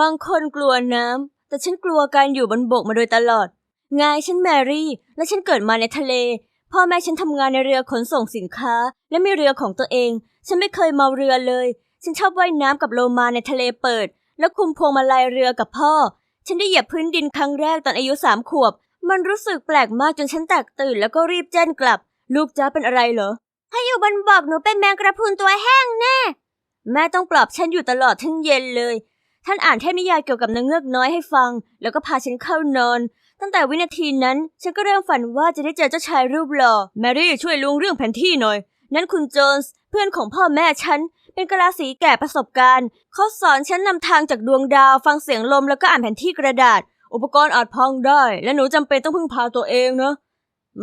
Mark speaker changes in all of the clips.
Speaker 1: บางคนกลัวน้ำ แต่ฉันกลัวการอยู่บนบกมาโดยตลอดไงฉันแมรี่ และฉันเกิดมาในทะเล พ่อแม่ฉันทำงานในเรือขนส่งสินค้า และมีเรือของตัวเอง ฉันไม่เคยเมาเรือเลย ฉันชอบว่ายน้ำกับโลมาในทะเลเปิด แล้วคุมพวงมาลัยเรือกับพ่อ ฉันได้เหยียบพื้นดินครั้งแรกตอนอายุสามขวบ มันรู้สึกแปลกมากจนฉันแตกตื่นแล้วก็รีบแจ้นกลับ ลูกจ้าเป็นอะไรเหรอ ถ้าอยู่บนบกหนูเป็นแมงกระพุนตัวแห้งแน่ แม่ต้องปลอบฉันอยู่ตลอดทั้งเย็นเลย ท่านอ่านเทพนิยายเกี่ยวกับนางเงือกน้อยให้ฟัง แล้วก็พาฉันเข้านอน ตั้งแต่วินาทีนั้น ฉันก็เริ่มฝันว่าจะได้เจอเจ้าชายรูปหล่อ แมรี่ช่วยลุงเรื่องแผนที่หน่อย นั่นคุณโจนส์เพื่อนของพ่อแม่ฉัน เป็นกะลาสีแก่ประสบการณ์ เขาสอนฉันนำทางจากดวงดาว ฟังเสียงลมแล้วก็อ่านแผนที่กระดาษ อุปกรณ์อาจพังได้ และหนูจำเป็นต้องพึ่งพาตัวเองนะ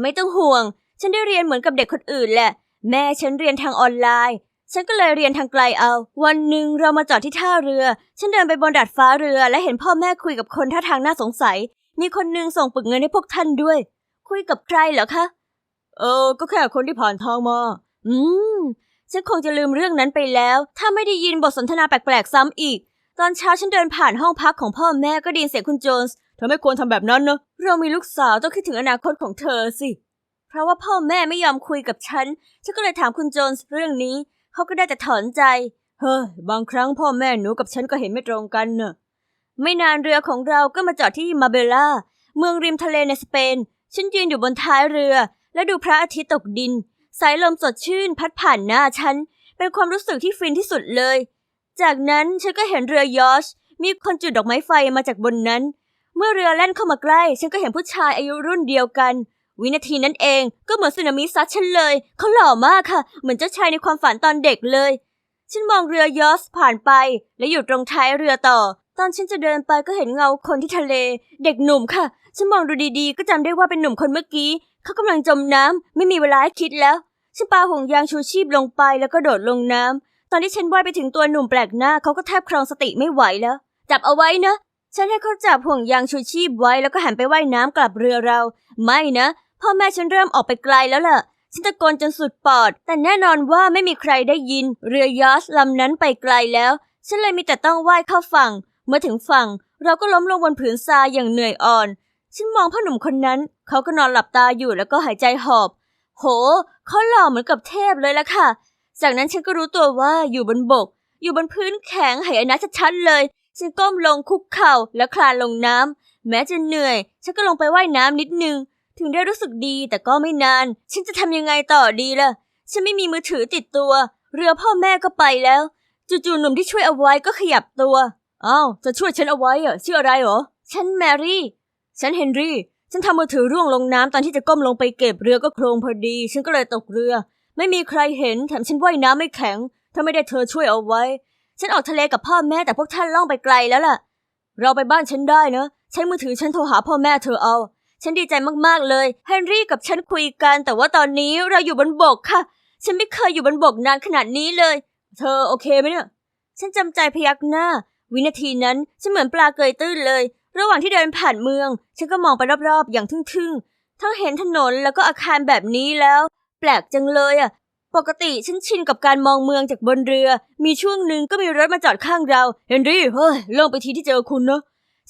Speaker 1: ไม่ต้องห่วง ฉันได้เรียนเหมือนกับเด็กคนอื่นแหละ แม่ฉันเรียนทางออนไลน์ ฉันก็เลยเรียนทางไกลเอา วันหนึ่งเรามาจอดที่ท่าเรือ ฉันเดินไปบนดาดฟ้าเรือและเห็นพ่อแม่คุยกับคนท่าทางน่าสงสัย มีคนหนึ่งส่งปึกเงินให้พวกท่านด้วย คุยกับใครเหรอคะ เออ ก็แค่คนที่ผ่านทางมา อืม ฉันคงจะลืมเรื่องนั้นไปแล้ว ถ้าไม่ได้ยินบทสนทนาแปลกๆซ้ำอีก ตอนเช้าฉันเดินผ่านห้องพักของพ่อแม่ก็ได้ยินเสียงคุณโจนส์ เธอไม่ควรทำแบบนั้นนะ เรามีลูกสาวต้องคิดถึงอนาคตของเธอสิ เพราะว่าพ่อแม่ไม่ยอมคุยกับฉัน ฉันก็เลยถามคุณโจนส์เรื่องนี้ เขาก็ได้แต่ถอนใจ เฮ้ย บางครั้งพ่อแม่หนูกับฉันก็เห็นไม่ตรงกันเนอะไม่นานเรือของเราก็มาจอดที่มาเบลล่า เมืองริมทะเลในสเปน ฉันยืนอยู่บนท้ายเรือ และดูพระอาทิตย์ตกดิน สายลมสดชื่นพัดผ่านหน้าฉัน เป็นความรู้สึกที่ฟินที่สุดเลย จากนั้นฉันก็เห็นเรือยอช มีคนจุดดอกไม้ไฟมาจากบนนั้น เมื่อเรือแล่นเข้ามาใกล้ ฉันก็เห็นผู้ชายอายุรุ่นเดียวกัน วินาทีนั้นเองก็เหมือนสึนามิซัดฉันเลย เขาหล่อมากค่ะ เหมือนเจ้าชายในความฝันตอนเด็กเลย ฉันมองเรือยอชผ่านไป และอยู่ตรงท้ายเรือต่อ ตอนฉันจะเดินไปก็เห็นเงาคนที่ทะเล เด็กหนุ่มค่ะ ฉันมองดูดีๆ ก็จำได้ว่าเป็นหนุ่มคนเมื่อกี้ เขากำลังจมน้ำไม่มีเวลาให้คิดแล้ว ฉันปาห่วงยางชูชีพลงไปแล้วก็โดดลงน้ำตอนที่ฉันว่ายไปถึงตัวหนุ่มแปลกหน้าเขาก็แทบครองสติไม่ไหวแล้ว จับเอาไว้นะฉันให้เขาจับห่วงยางชูชีพไว้แล้วก็หันไปว่ายน้ำกลับเรือเรา ไม่นะ พ่อแม่ฉันเริ่มออกไปไกลแล้วล่ะ ฉันตะโกนจนสุดปอด แต่แน่นอนว่าไม่มีใครได้ยิน เรือยอชลำนั้นไปไกลแล้ว ฉันเลยมีแต่ต้องว่ายเข้าฝั่ง เมื่อถึงฝั่ง เราก็ล้มลงบนผืนทรายอย่างเหนื่อยอ่อน ฉันมองพ่อหนุ่มคนนั้น เขาก็นอนหลับตาอยู่แล้วก็หายใจหอบ โห เขาหล่อเหมือนกับเทพเลยละค่ะ จากนั้นฉันก็รู้ตัวว่าอยู่บนบก อยู่บนพื้นแข็งหายนะชัดๆเลย ฉันก้มลงคุกเข่าแล้วคลานลงน้ำแม้จะเหนื่อย ฉันก็ลงไปว่ายน้ำนิดนึง ถึงได้รู้สึกดีแต่ก็ไม่นาน ฉันจะทำยังไงต่อดีล่ะ ฉันไม่มีมือถือติดตัว เรือพ่อแม่ก็ไปแล้ว จู่ๆหนุ่มที่ช่วยเอาไว้ก็ขยับตัวอ้าวจะช่วยฉันเอาไว้เหรอชื่ออะไรเหรอ ฉันแมรี่ ฉันเฮนรี่ ฉันทำมือถือร่วงลงน้ำตอนที่จะก้มลงไปเก็บเรือก็โครงพอดี ฉันก็เลยตกเรือ ไม่มีใครเห็นแถมฉันว่ายน้ำไม่แข็ง ถ้าไม่ได้เธอช่วยเอาไว้ ฉันออกทะเลกับพ่อแม่แต่พวกท่านล่องไปไกลแล้วล่ะ เราไปบ้านฉันได้นะใช้มือถือฉันโทรหาพ่อแม่เธอเอา ฉันดีใจมากๆเลย เฮนรี่กับฉันคุยกัน แต่ว่าตอนนี้เราอยู่บนบกค่ะ ฉันไม่เคยอยู่บนบกนานขนาดนี้เลย เธอโอเคไหมเนี่ย ฉันจำใจพยักหน้า วินาทีนั้นฉันเหมือนปลาเกยตื้นเลย ระหว่างที่เดินผ่านเมือง ฉันก็มองไปรอบๆ อย่างทึ่งๆ ทั้งเห็นถนนแล้วก็อาคารแบบนี้แล้ว แปลกจังเลยอะ ปกติฉันชินกับการมองเมืองจากบนเรือ มีช่วงหนึ่งก็มีรถมาจอดข้างเรา เฮนรี่ เฮ้ยลงไปทีที่เจอคุณเนาะ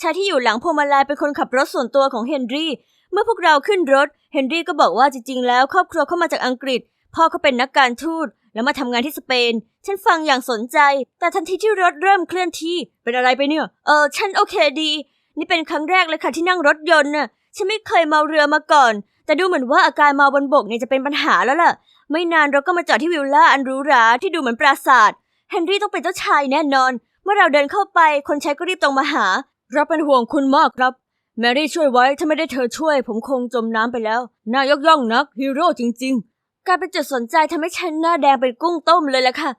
Speaker 1: ชายที่อยู่หลังพวงมาลัยเป็นคนขับรถส่วนตัวของเฮนรี่ เมื่อพวกเราขึ้นรถ เฮนรี่ก็บอกว่าจริงๆ แล้วครอบครัวเข้ามาจากอังกฤษ พ่อเขาเป็นนักการทูตแล้วมาทำงานที่สเปน ฉันฟังอย่างสนใจ แต่ทันทีที่รถเริ่มเคลื่อนที่ เป็นอะไรไปเนี่ย เออ ฉันโอเคดี นี่เป็นครั้งแรกเลยค่ะที่นั่งรถยนต์น่ะ ฉันไม่เคยเมาเรือมาก่อน แต่ดูเหมือนว่าอาการเมาบนบกเนี่ยจะเป็นปัญหาแล้วล่ะ ไม่นานเราก็มาจอดที่วิลล่าอันหรูหราที่ดูเหมือนปราสาท เฮนรี่ต้องเป็นเจ้าชายแน่นอน เมื่อเราเดินเข้าไป คนใช้ก็รีบตรงมาหา เราเป็นห่วงคุณมากครับ แมรี่ช่วยไว้ ถ้าไม่ได้เธอช่วย ผมคงจมน้ำไปแล้ว น่ายกย่องนักฮีโร่จริง ๆ การเป็นจุดสนใจทำให้ฉันหน้าแดงเป็นกุ้งต้มเลยล่ะค่ะ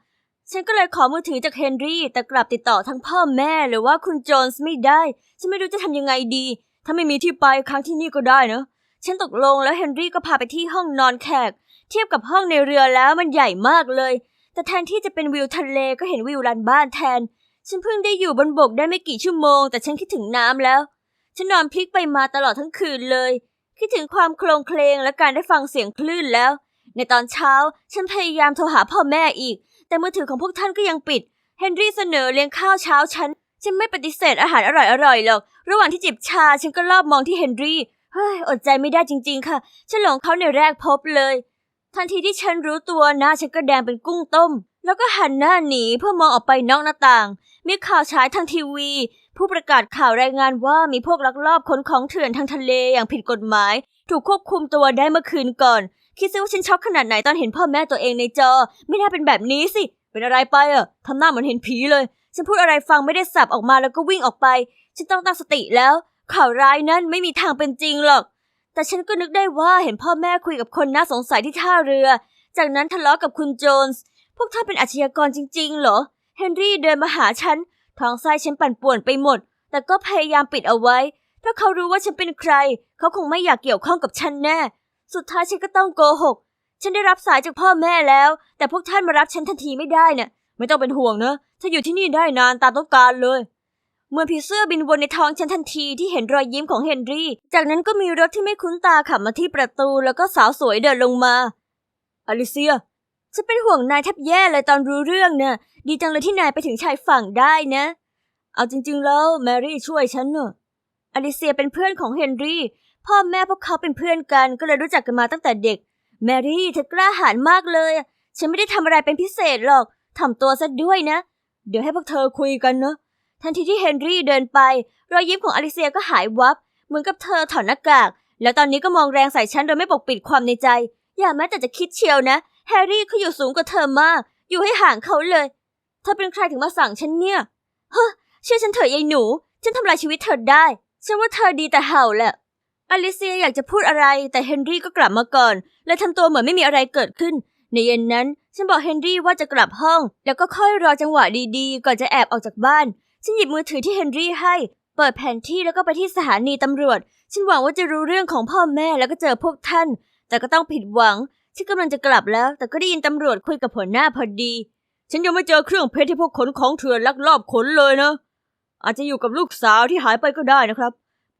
Speaker 1: ฉันก็เลยขอมือถือจากเฮนรี่ แต่กลับติดต่อทั้งพ่อแม่หรือว่าคุณโจนส์ไม่ได้ ฉันไม่รู้จะทำยังไงดี ถ้าไม่มีที่ไปค้างที่นี่ก็ได้นะ ฉันตกลงแล้วเฮนรี่ก็พาไปที่ห้องนอนแขก เทียบกับห้องในเรือแล้วมันใหญ่มากเลย แต่แทนที่จะเป็นวิวทะเลก็เห็นวิวลานบ้านแทน ฉันเพิ่งได้อยู่บนบกได้ไม่กี่ชั่วโมง แต่ฉันคิดถึงน้ำแล้ว ฉันนอนพลิกไปมาตลอดทั้งคืนเลย คิดถึงความโคลงเคลงและการได้ฟังเสียงคลื่นแล้ว ในตอนเช้าฉันพยายามโทรหาพ่อแม่อีก แต่มือถือของพวกท่านก็ยังปิด เฮนรี่เสนอเลี้ยงข้าวเช้าฉันฉฉันไม่ปฏิเสธอาหารอร่อยๆหรอก ระหว่างที่จิบชาฉันก็รอบมองที่เฮนรี่ เฮ้ย อดใจไม่ได้จริง ๆ ค่ะ ฉันหลงเขาในแรกพบเลย ทันทีที่ฉันรู้ตัวหน้าฉันก็แดงเป็นกุ้งต้มแล้วก็หันหน้าหนีเพื่อมองออกไปนอกหน้าต่าง มีข่าวฉายทางทีวี ผู้ประกาศข่าวรายงานว่ามีพวกลักลอบขนของเถื่อนทางทะเลอย่างผิดกฎหมาย ถูกควบคุมตัวได้เมื่อคืนก่อน คิดซิว่าฉันช็อกขนาดไหนตอนเห็นพ่อแม่ตัวเองในจอ ไม่น่าเป็นแบบนี้สิ เป็นอะไรไปอะทำหน้าเหมือนเห็นผีเลย ฉันพูดอะไรฟังไม่ได้สับออกมาแล้วก็วิ่งออกไป ฉันต้องตั้งสติแล้ว ข่าวร้ายนั้นไม่มีทางเป็นจริงหรอก แต่ฉันก็นึกได้ว่าเห็นพ่อแม่คุยกับคนน่าสงสัยที่ท่าเรือ จากนั้นทะเลาะกับคุณโจนส์พวกท่านเป็นอาชญากรจริง ๆ เหรอ เฮนรี่เดินมาหาฉันท้องไส้ฉันปั่นป่วนไปหมด แต่ก็พยายามปิดเอาไว้ ถ้าเขารู้ว่าฉันเป็นใคร เขาคงไม่อยากเกี่ยวข้องกับฉันแน่ สุดท้ายฉันก็ต้องโกหก ฉันได้รับสายจากพ่อแม่แล้ว แต่พวกท่านมารับฉันทันทีไม่ได้น่ะไม่ต้องเป็นห่วงนะถ้าอยู่ที่นี่ได้นานตามต้องการเลยเมื่อผีเสื้อบินวนในท้องฉันทันทีที่เห็นรอยยิ้มของเฮนรี่ จากนั้นก็มีรถที่ไม่คุ้นตาขับมาที่ประตูแล้วก็สาวสวยเดินลงมาอลิเซีย ฉันเป็นห่วงนายแทบแย่เลยตอนรู้เรื่องน่ะดีจังเลยที่นายไปถึงชายฝั่งได้นะ เอาจริง ๆ แล้วแมรี่ช่วยฉันเนอะอลิเซียเป็นเพื่อนของเฮนรี่ พ่อแม่พวกเขาเป็นเพื่อนกันก็เลยรู้จักกันมาตั้งแต่เด็ก แมรี่เธอกล้าหาญมากเลย ฉันไม่ได้ทำอะไรเป็นพิเศษหรอกทำตัวซะด้วยนะ เดี๋ยวให้พวกเธอคุยกันเนอะทันทีที่เฮนรี่เดินไป รอยยิ้มของอลิเซียก็หายวับ เหมือนกับเธอถอดหน้ากาก แล้วตอนนี้ก็มองแรงใส่ฉันโดยไม่ปกปิดความในใจ อย่าแม้แต่จะคิดเชียวนะ แฮร์รี่เขาอยู่สูงกว่าเธอมาก อยู่ให้ห่างเขาเลยเธอเป็นใครถึงมาสั่งฉันเนี่ย เฮ้อเชื่อฉันเถอะยายหนู ฉันทำลายชีวิตเธอได้ ฉันว่าเธอดีแต่เห่าแหละ อลิเซียอยากจะพูดอะไร แต่เฮนรี่ก็กลับมาก่อน และทำตัวเหมือนไม่มีอะไรเกิดขึ้น ในเย็นนั้น ฉันบอกเฮนรี่ว่าจะกลับห้อง แล้วก็ค่อยรอจังหวะดีๆ ก่อนจะแอบออกจากบ้าน ฉันหยิบมือถือที่เฮนรี่ให้ เปิดแผนที่แล้วก็ไปที่สถานีตำรวจ ฉันหวังว่าจะรู้เรื่องของพ่อแม่แล้วก็เจอพวกท่าน แต่ก็ต้องผิดหวัง ฉันกำลังจะกลับแล้ว แต่ก็ได้ยินตำรวจคุยกับหัวหน้าพอดี ฉันยังไม่เจอเครื่องเพชรที่พวกขนของเถื่อนลักลอบขนเลยนะ อาจจะอยู่กับลูกสาวที่หายไปก็ได้นะครับ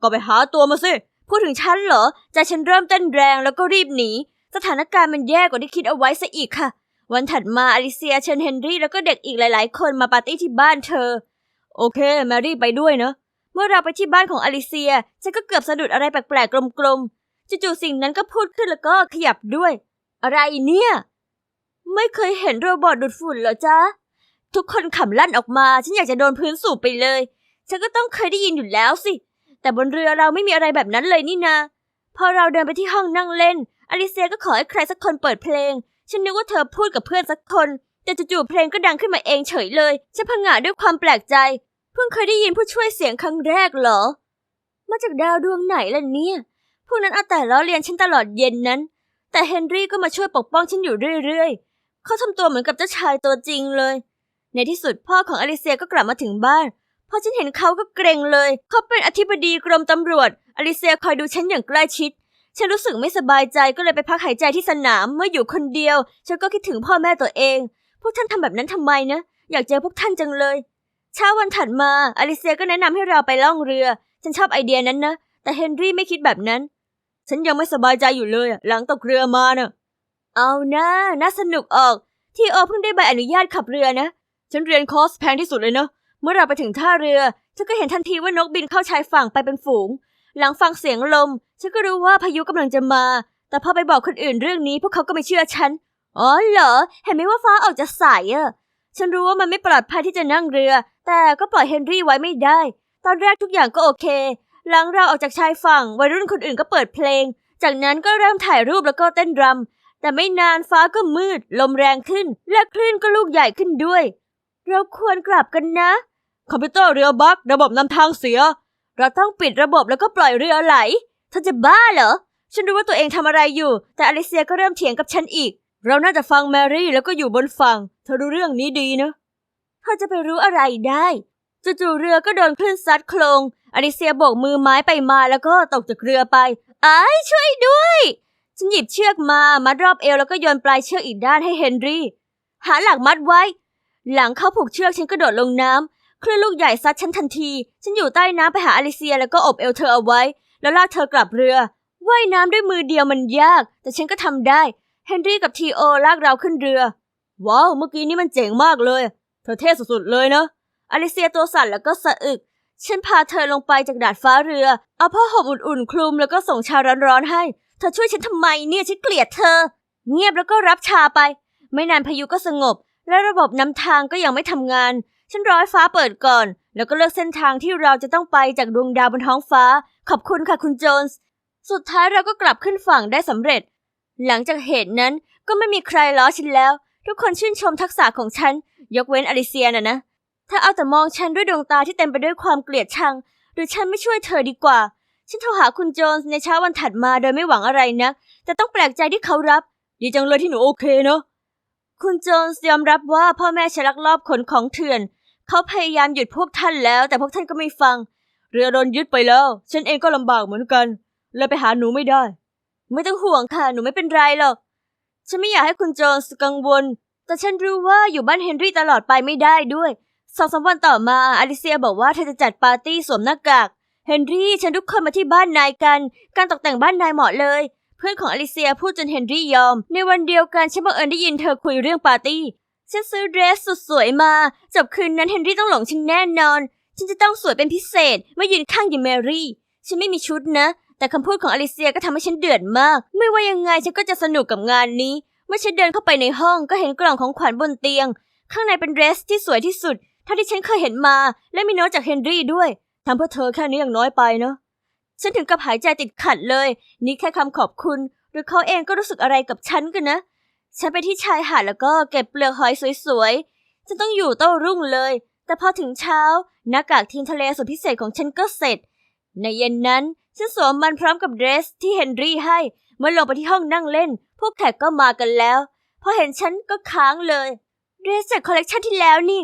Speaker 1: ก็ไปหาตัวมาสิ พูดถึงฉันเหรอ ใจฉันเริ่มเต้นแรงแล้วก็รีบหนี สถานการณ์มันแย่กว่าที่คิดเอาไว้ซะอีกค่ะ วันถัดมาอลิเซียเชิญเฮนรี่แล้วก็เด็กอีกหลาย ๆ คนมาปาร์ตี้ที่บ้านเธอ โอเค แมรี่ไปด้วยเนะ เมื่อเราไปที่บ้านของอลิเซีย ฉันก็เกือบสะดุดอะไรแปลกๆกลมๆจู่ๆสิ่งนั้นก็พูดขึ้นแล้วก็ขยับด้วย อะไรเนี่ย ไม่เคยเห็นโรบอทดูดฝุ่นเหรอจ๊ะ ทุกคนขำลั่นออกมา ฉันอยากจะโดนพื้นสูบไปเลย ฉันก็ต้องเคยได้ยินอยู่แล้วสิ แต่บนเรือเราไม่มีอะไรแบบนั้นเลยนี่นา พอเราเดินไปที่ห้องนั่งเล่น อลิเซียก็ขอให้ใครสักคนเปิดเพลง ฉันนึกว่าเธอพูดกับเพื่อนสักคน แต่จู่ๆเพลงก็ดังขึ้นมาเองเฉยเลย ฉันพังงะด้วยความแปลกใจ เพิ่งเคยได้ยินผู้ช่วยเสียงครั้งแรกเหรอ มาจากดาวดวงไหนล่ะเนี่ย พวกนั้นเอาแต่ล้อเลียนฉันตลอดเย็นนั้น แต่เฮนรี่ก็มาช่วยปกป้องฉันอยู่เรื่อยๆ เขาทำตัวเหมือนกับเจ้าชายตัวจริงเลย ในที่สุดพ่อของอลิเซียก็กลับมาถึงบ้านพอฉันเห็นเขาก็เกรงเลย เขาเป็นอธิบดีกรมตำรวจ อลิเซียคอยดูฉันอย่างใกล้ชิด ฉันรู้สึกไม่สบายใจก็เลยไปพักหายใจที่สนามเมื่ออยู่คนเดียว ฉันก็คิดถึงพ่อแม่ตัวเอง พวกท่านทำแบบนั้นทำไมนะ อยากเจอพวกท่านจังเลย เช้าวันถัดมา อลิเซียก็แนะนำให้เราไปล่องเรือ ฉันชอบไอเดียนั้นนะ แต่เฮนรี่ไม่คิดแบบนั้น ฉันยังไม่สบายใจอยู่เลยอะหลังตกเรือมาน่ะ เอานะน่าสนุกออก ที่โอเพิ่งได้ใบอนุญาตขับเรือนะ ฉันเรียนคอร์สแพงที่สุดเลยเนาะ เมื่อเราไปถึงท่าเรือฉันก็เห็นทันทีว่านกบินเข้าชายฝั่งไปเป็นฝูง หลังฟังเสียงลม ฉันก็รู้ว่าพายุกำลังจะมา แต่พอไปบอกคนอื่นเรื่องนี้พวกเขาก็ไม่เชื่อฉัน อ๋อเหรอ เห็นไหมว่าฟ้าออกจะใสอะฉันรู้ว่ามันไม่ปลอดภัยที่จะนั่งเรือ แต่ก็ปล่อยเฮนรี่ไว้ไม่ได้ ตอนแรกทุกอย่างก็โอเค หลังเราออกจากชายฝั่งวัยรุ่นคนอื่นก็เปิดเพลง จากนั้นก็เริ่มถ่ายรูปแล้วก็เต้นรำแต่ไม่นานฟ้าก็มืด ลมแรงขึ้น และคลื่นก็ลูกใหญ่ขึ้นด้วย เราควรกลับกันนะ คอมพิวเตอร์เรือบักระบบนำทางเสีย เราต้องปิดระบบแล้วก็ปล่อยเรือไหลเธอจะบ้าเหรอฉันรู้ว่าตัวเองทำอะไรอยู่ แต่อลิเซียก็เริ่มเถียงกับฉันอีก เราน่าจะฟังแมรี่แล้วก็อยู่บนฝั่ง เธอรู้เรื่องนี้ดีนะเธอจะไปรู้อะไรได้จู่ๆเรือก็โดนคลื่นซัดโคลง อลิเซียโบกมือไม้ไปมาแล้วก็ตกจากเรือไปไอ้ยช่วยด้วย ฉันหยิบเชือกมามัดรอบเอวแล้วก็โยนปลายเชือกอีกด้านให้เฮนรี่ หาหลักมัดไว้ หลังเขาผูกเชือกฉันกระโดดลงน้ำคลื่นลูกใหญ่ซัดฉันทันที ฉันอยู่ใต้น้ำไปหาอลิเซียแล้วก็อบเอวเธอเอาไว้ แล้วลากเธอกลับเรือ ว่ายน้ำด้วยมือเดียวมันยาก แต่ฉันก็ทำได้ เฮนรี่กับทีโอลากเราขึ้นเรือ ว้าว เมื่อกี้นี่มันเจ๋งมากเลย เธอเท่สุดๆเลยเนะอลิเซียตัวสั่นแล้วก็สะอึก ฉันพาเธอลงไปจากดาดฟ้าเรือ เอาผ้าห่มอุ่นๆ คลุมแล้วก็ส่งชาร้อนๆให้ เธอช่วยฉันทำไมเนี่ยฉันเกลียดเธอ เงียบแล้วก็รับชาไป ไม่นานพายุก็สงบ และระบบนำทางก็ยังไม่ทำงาน ฉันร้อให้ฟ้าเปิดก่อน แล้วก็เลือกเส้นทางที่เราจะต้องไปจากดวงดาวบนท้องฟ้า ขอบคุณค่ะคุณโจนส์สุดท้ายเราก็กลับขึ้นฝั่งได้สำเร็จ หลังจากเหตุนั้นก็ไม่มีใครล้อฉันแล้ว ทุกคนชื่นชมทักษะของฉัน ยกเว้นอลิเซียน่ะนะ ถ้าเอาแต่มองฉันด้วยดวงตาที่เต็มไปด้วยความเกลียดชัง หรือฉันไม่ช่วยเธอดีกว่า ฉันโทรหาคุณโจนส์ในเช้าวันถัดมาโดยไม่หวังอะไรนะแต่ต้องแปลกใจที่เขารับ ดีจังเลยที่หนูโอเคเนาะ คุณโจนส์ยอมรับว่าพ่อแม่ฉันลักลอบขนของเถื่อน เขาพยายามหยุดพวกท่านแล้ว แต่พวกท่านก็ไม่ฟัง เรือโดนยึดไปแล้ว ฉันเองก็ลำบากเหมือนกันเลยไปหาหนูไม่ได้ ไม่ต้องห่วงค่ะ หนูไม่เป็นไรหรอก ฉันไม่อยากให้คุณโจนส์กังวล แต่ฉันรู้ว่าอยู่บ้านเฮนรี่ตลอดไปไม่ได้ด้วย สองสามวันต่อมาอลิเซียบอกว่าเธอจะจัดปาร์ตี้สวมหน้ากากเฮนรี่ฉันทุกคนมาที่บ้านนายกัน การตกแต่งบ้านนายเหมาะเลย เพื่อนของอลิเซียพูดจนเฮนรี่ยอม ในวันเดียวกันฉันบังเอิญได้ยินเธอคุยเรื่องปาร์ตี้ฉันซื้อเดรสสุดสวยมาจบคืนนั้นเฮนรี่ต้องหลงฉันแน่นอน ฉันจะต้องสวยเป็นพิเศษเมื่อยืนข้างยิมแมรี่ฉันไม่มีชุดนะ แต่คำพูดของอลิเซียก็ทำให้ฉันเดือดมาก ไม่ว่ายังไงฉันก็จะสนุกกับงานนี้ เมื่อฉันเดินเข้าไปในห้องก็เห็นกล่องของขวัญบนเตียง ข้างในเป็นเดรสที่สวยที่สุด เท่าที่ฉันเคยเห็นมา และมีโน้ตจากเฮนรี่ด้วยทำเพื่อเธอแค่นี้ยังน้อยไปเนาะฉันถึงกับหายใจติดขัดเลย นี่แค่คำขอบคุณ หรือเขาเองก็รู้สึกอะไรกับฉันกันนะ ฉันไปที่ชายหาดแล้วก็เก็บเปลือกหอยสวยๆ ฉันต้องอยู่โต้รุ่งเลย แต่พอถึงเช้าหน้ากากทีมทะเลสุดพิเศษของฉันก็เสร็จ ในเย็นนั้นฉันสวมมันพร้อมกับเดรสที่เฮนรี่ให้ เมื่อลงไปที่ห้องนั่งเล่น พวกแขกก็มากันแล้ว พอเห็นฉันก็ค้างเลย เดรสจากคอลเลกชันที่แล้วนี่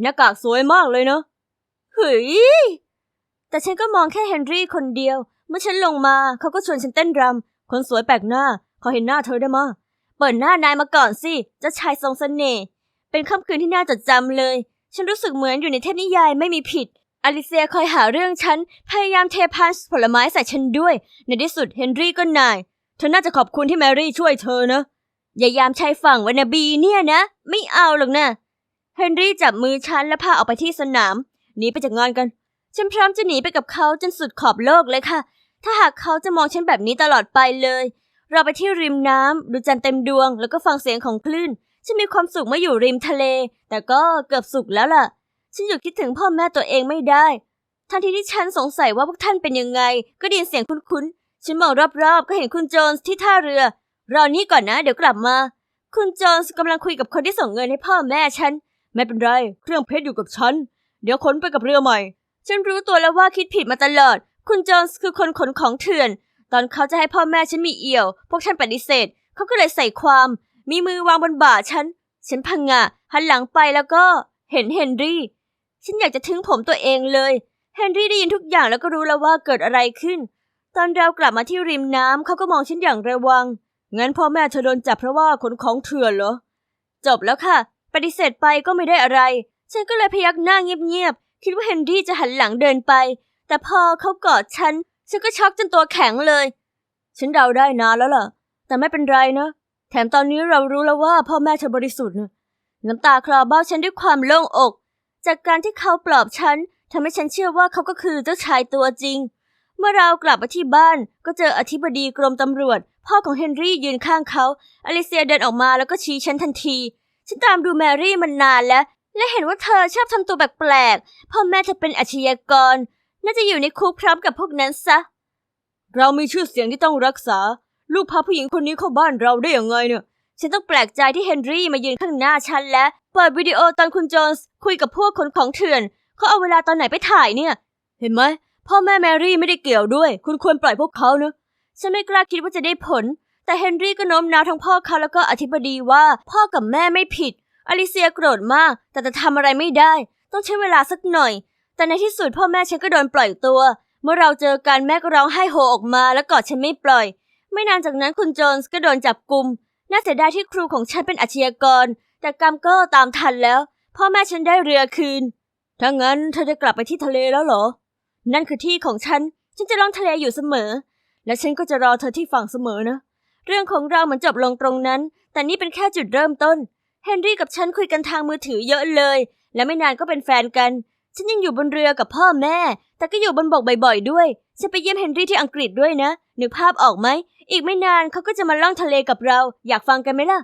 Speaker 1: หน้ากากสวยมากเลยเนะเฮ้ยแต่ฉันก็มองแค่เฮนรี่คนเดียว เมื่อฉันลงมาเขาก็ชวนฉันเต้นรำคนสวยแปลกหน้าขอเห็นหน้าเธอได้มาเปิดหน้านายมาก่อนสิเจ้าชายทรงเสน่ห์เป็นค่ำคืนที่น่าจดจำเลย ฉันรู้สึกเหมือนอยู่ในเทพนิยายไม่มีผิดอลิเซียคอยหาเรื่องฉัน พยายามเทพันช์ผลไม้ใส่ฉันด้วย ในที่สุดเฮนรี่ก็นาย เธอน่าจะขอบคุณที่แมรี่ช่วยเธอนะ อย่ายามชายฝั่งวานาบีเนี่ยนะ ไม่เอาหรอกนะ เฮนรี่จับมือฉันและพาออกไปที่สนามหนีไปจากงานกัน ฉันพร้อมจะหนีไปกับเขาจนสุดขอบโลกเลยค่ะ ถ้าหากเขาจะมองฉันแบบนี้ตลอดไปเลย เราไปที่ริมน้ำดูจันทร์เต็มดวง แล้วก็ฟังเสียงของคลื่น ฉันมีความสุขเมื่ออยู่ริมทะเล แต่ก็เกือบสุขแล้วล่ะ ฉันหยุดคิดถึงพ่อแม่ตัวเองไม่ได้ทันทีที่ฉันสงสัยว่าพวกท่านเป็นยังไง ก็ได้ยินเสียงคุ้นๆ ฉันมองรอบๆ ก็เห็นคุณโจนส์ที่ท่าเรือ รอนี่ก่อนนะ เดี๋ยวกลับมา คุณโจนส์กำลังคุยกับคนที่ส่งเงินให้พ่อแม่ฉัน ไม่เป็นไร เครื่องเพชรอยู่กับฉัน เดี๋ยวขนไปกับเรือใหม่ ฉันรู้ตัวแล้วว่าคิดผิดมาตลอด คุณโจนส์คือคนขนของเถื่อน ตอนเขาจะให้พ่อแม่ฉันมีเอี่ยว พวกฉันปฏิเสธ เขาก็เลยใส่ความ มีมือวางบนบ่าฉัน ฉันพังงะหันหลังไปแล้วก็ เห็นเฮนรี่ ฉันอยากจะทิ้งผมตัวเองเลย เฮนรี่ได้ยินทุกอย่างแล้วก็รู้แล้วว่าเกิดอะไรขึ้น ตอนเรากลับมาที่ริมน้ำเขาก็มองฉันอย่างระวัง งั้นพ่อแม่เธอโดนจับเพราะว่าขนของเถื่อนเหรอจบแล้วค่ะ ปฏิเสธไปก็ไม่ได้อะไร ฉันก็เลยพยักหน้าเงียบๆ คิดว่าเฮนรี่จะหันหลังเดินไป แต่พอเขากอดฉัน ฉันก็ช็อกจนตัวแข็งเลย ฉันเดาได้นานแล้วล่ะ แต่ไม่เป็นไรนะ แถมตอนนี้เรารู้แล้วว่าพ่อแม่เธอบริสุทธิ์นะน้ำตาคลอเบ้าฉันด้วยความโล่งอก จากการที่เขาปลอบฉันทำให้ฉันเชื่อว่าเขาก็คือเจ้าชายตัวจริง เมื่อเรากลับมาที่บ้านก็เจออธิบดีกรมตำรวจ พ่อของเฮนรี่ยืนข้างเขาอลิเซียเดินออกมาแล้วก็ชี้ฉันทันที ฉันตามดูแมรี่มันนานแล้ว และเห็นว่าเธอชอบทำตัวแปลกๆพ่อแม่เธอเป็นอาชญากร น่าจะอยู่ในคุกพร้อมกับพวกนั้นซะ เรามีชื่อเสียงที่ต้องรักษา ลูกพาผู้หญิงคนนี้เข้าบ้านเราได้ยังไงเนี่ย ฉันต้องแปลกใจที่เฮนรี่มายืนข้างหน้าฉันและเปิดวิดีโอตอนคุณโจนส์คุยกับพวกขนของเถื่อน เขาเอาเวลาตอนไหนไปถ่ายเนี่ย เห็นไหมพ่อแม่แมรี่ไม่ได้เกี่ยวด้วย คุณควรปล่อยพวกเขาเนะฉันไม่กล้าคิดว่าจะได้ผล แต่เฮนรี่ก็โน้มน้าวทั้งพ่อเขาแล้วก็อธิบดีว่าพ่อกับแม่ไม่ผิด อลิเซียโกรธมาก แต่จะทำอะไรไม่ได้ ต้องใช้เวลาสักหน่อย แต่ในที่สุดพ่อแม่ฉันก็โดนปล่อยตัว เมื่อเราเจอกันแม่ก็ร้องไห้โฮออกมา แล้วกอดฉันไม่ปล่อย ไม่นานจากนั้นคุณโจนส์ก็โดนจับกุมน่าเสียดายที่ครูของฉันเป็นอาชญากร แต่กรรมก็ตามทันแล้ว พ่อแม่ฉันได้เรือคืนถ้างั้นเธอจะกลับไปที่ทะเลแล้วเหรอ นั่นคือที่ของฉัน ฉันจะล่องทะเลอยู่เสมอ และฉันก็จะรอเธอที่ฝั่งเสมอนะ เรื่องของเราเหมือนจบลงตรงนั้น แต่นี่เป็นแค่จุดเริ่มต้น เฮนรี่กับฉันคุยกันทางมือถือเยอะเลย และไม่นานก็เป็นแฟนกัน ฉันยังอยู่บนเรือกับพ่อแม่ แต่ก็อยู่บนบกบ่อยๆด้วย ฉันไปเยี่ยมเฮนรี่ที่อังกฤษด้วยนะนึกภาพออกไหม อีกไม่นานเขาก็จะมาล่องทะเลกับเรา อยากฟังกันไหมล่ะ